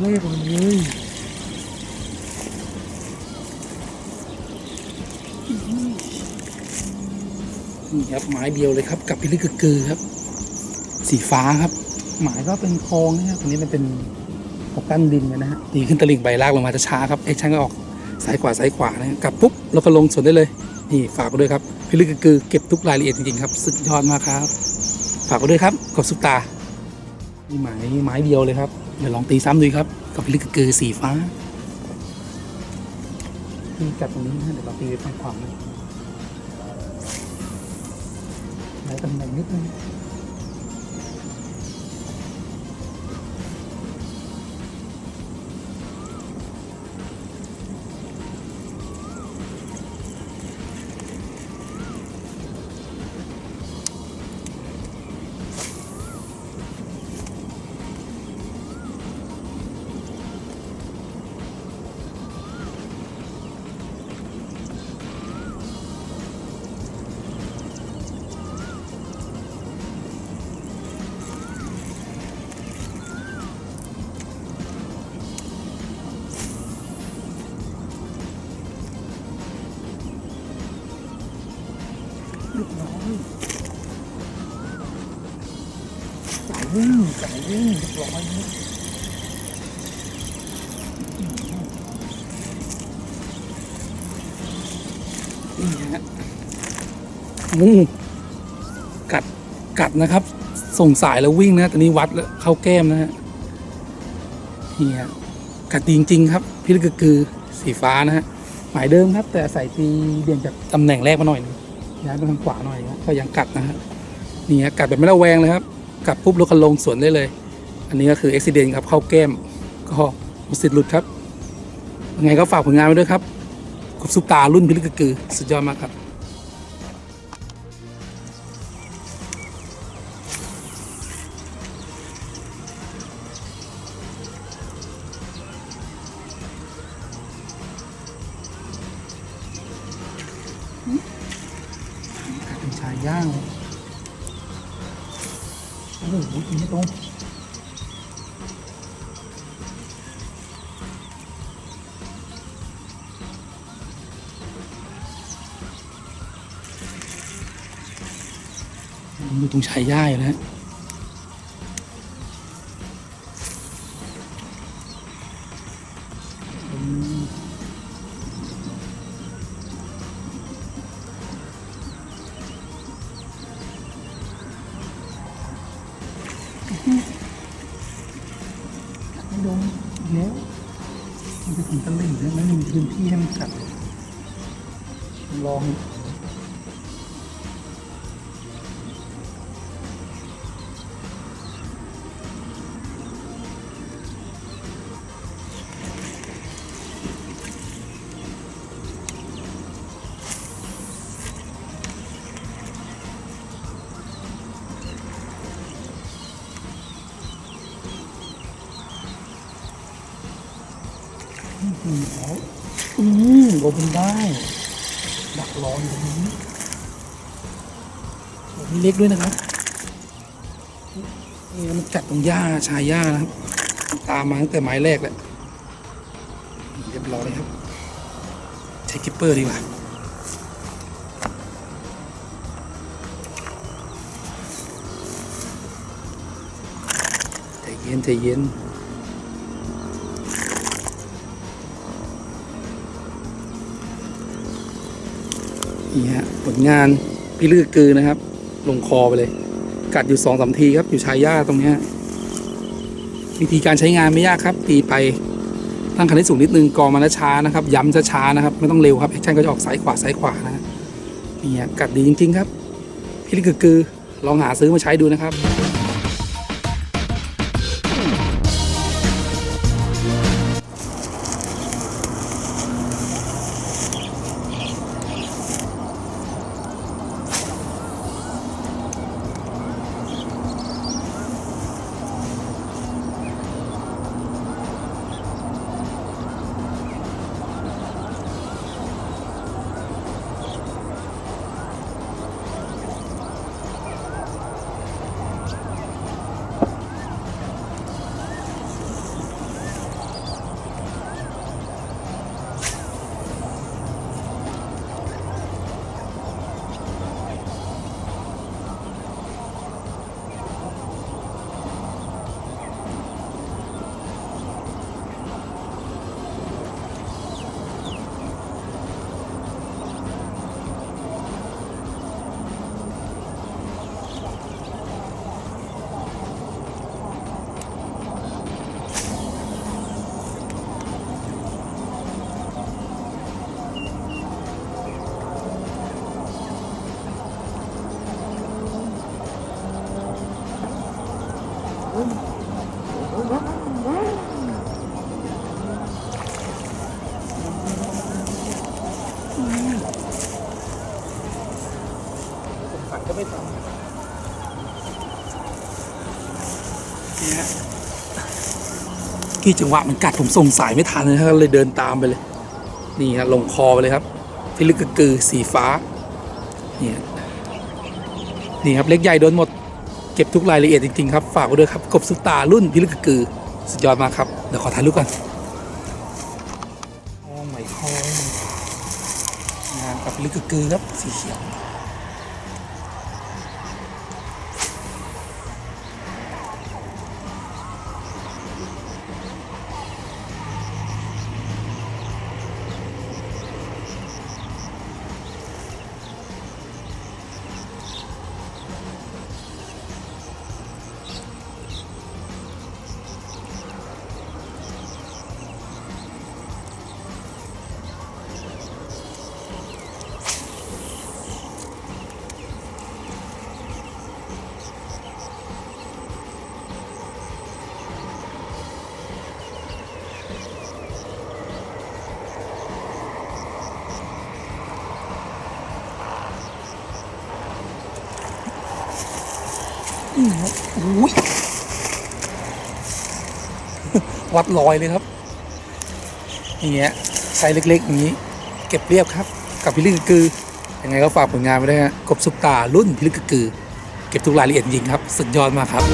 แรกเลยนี่ครับไม้เดียวเลยครับ กับพิลึกกึกกือครับ สีฟ้าครับ หมายก็เป็นคลองนะครับตรงนี้มันเป็นเขากั้นดินกันนะฮะตีขึ้นตลิ่งใบลากลงมาจะช้าครับเอ็กชั่นก็ออกซ้ายขวาซ้ายขวานะกลับปุ๊บแล้วก็ลงสวนได้เลย นี่ฝากไว้ด้วยครับพิลึกกึกกือเก็บทุกรายละเอียดจริงๆครับ สุดยอดมากครับ ฝากไว้ด้วยครับกบซุปตา นี่หมายไม้เดียวเลยครับ เดี๋ยวลองตีซ้ำดูครับ กับพิลึกกึกลือสีฟ้าตีกัดตรงนี้นะเดี๋ยวเราตีไปทางขวานะไหนตำแหน่งนิดนึง วิ่งสายวิ่งเรียบร้อยนี่ฮะอืมกัดกัดนะครับ ส่งสายแล้ววิ่งนะตอนนี้วัดแล้วเข้าแก้มนะฮะนี่ฮะกัดดีจริง ๆ ครับพิลึกกือสีฟ้านะฮะหมายเดิมครับ แต่ใส่ตีเบี่ยงจากตำแหน่งแรกมาหน่อยหนึงย้ายไปทางขวาหน่อยนะก็ยังกัดนะฮะนี่ฮะกัดแบบไม่ระแวงเลยครับ กัดปุ๊บแล้วก็ลงสวนได้เลย อันนี้ก็คืออุบิเหตุครับเข้าแก้มก็มสิทธิ์หลุดครับยังไงก็ฝากผลงานไว้ด้วยครับกบซุปตารุ่นพิลึกกือสุดยอดมากครับกัดเป็นชาย่าง โอ้โหกินไม่ตรงดูตรงชายย่าอยู่นะฮะ โดนอีกแล้วมันจะถึงตะลิ่งแล้วไม่มีพื้นที่ให้มันกัดลอง อืมเอาอืมโดนได้ดักรออยู่ตรงนี้โอ้มีเล็กด้วยนะครับนี่มันกัดตรงหญ้าชายหญ้านะครับ ตามมาตั้งแต่ไม้แรกแหละเรียบร้อยครับ ใช้กิปเปอร์ดีกว่าใจเย็นใจเย็น นี่ฮะผลงานพี่ลือกกือนะครับ ลงคอไปเลย กัดอยู่สองสามทีครับอยู่ชายหญ้าตรงนี้วิธีการใช้งานไม่ยากครับ ตีไปตั้งคันให้สูงนิดนึงกองมาแล้วช้านะครับ ย้ำช้าๆนะครับไม่ต้องเร็วครับแอคชั่นก็จะออกซ้ายขวาซ้ายขวานะฮะนี่ฮะกัดดีจริง ๆ ครับ พี่ลือกกือลองหาซื้อมาใช้ดูนะครับ็ไม่ต่ำนี่ฮะกี่จังหวะมันกัดผมส่งสายไม่ทันเลยฮะเลยเดินตามไปเลย นี่ฮะลงคอไปเลยครับพิลึกกกือสีฟ้านี่นี่ครับเล็กใหญ่โดนหมดเก็บทุกรายละเอียดจริง ๆ ครับฝากไว้ด้วยครับกบสุตารุ่นพิลึกกือสุดยอดมากครับเดี๋ยวขอถ่ายรูปกันคองใหม่คองานกับลึกกือครับสีเขียว อุ้ยวัดลอยเลยครับอย่างเงี้ยไซส์เล็กๆ อย่างนี้ เก็บเรียบครับ กับพิลึกกือยังไงก็ฝากผลงานไว้ด้วยฮะกบซุปตารุ่นพิลึกกือ เก็บทุกรายละเอียดจริงครับ สุดยอดมากครับ